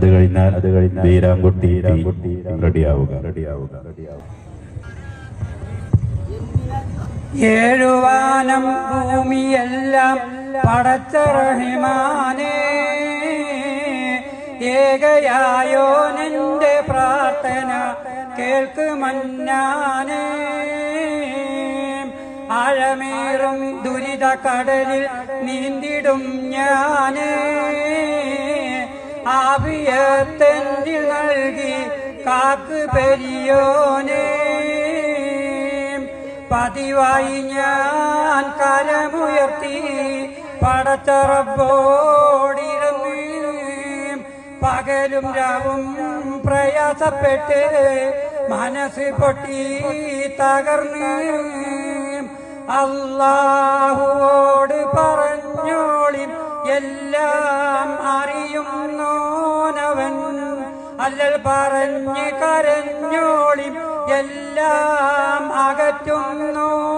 അത് കഴിഞ്ഞാൽ അത് കഴിഞ്ഞാൽ വീരാൻകുട്ടി റെഡിയാവുക റെഡിയാവുക റെഡിയാവുക ഏഴുവാനം ഭൂമിയെല്ലാം പടച്ച റഹിമാനേ ഏകയായോ നിന്റെ പ്രാർത്ഥന കേൾക്ക് മന്നാനേ. ആഴമേറും ദുരിത കടലിൽ നീന്തിടും ഞാനേ. ആവിയത്തെന്തിൽ നൽകി കാക്ക് പെരിയോനെ. പതിവായി ഞാൻ കരമുയർത്തി പടച്ചറബോടിരുന്ന്. പകലും രാവും പ്രയാസപ്പെട്ട് മനസ്സ് പൊട്ടി തകർന്ന്. അള്ളാഹുവോട് പറഞ്ഞോളി എല്ലാം അറിയുന്നോനവൻ അല്ലൽ പറഞ്ഞ് കരഞ്ഞോളി എല്ലാം അകറ്റുന്നോനവൻ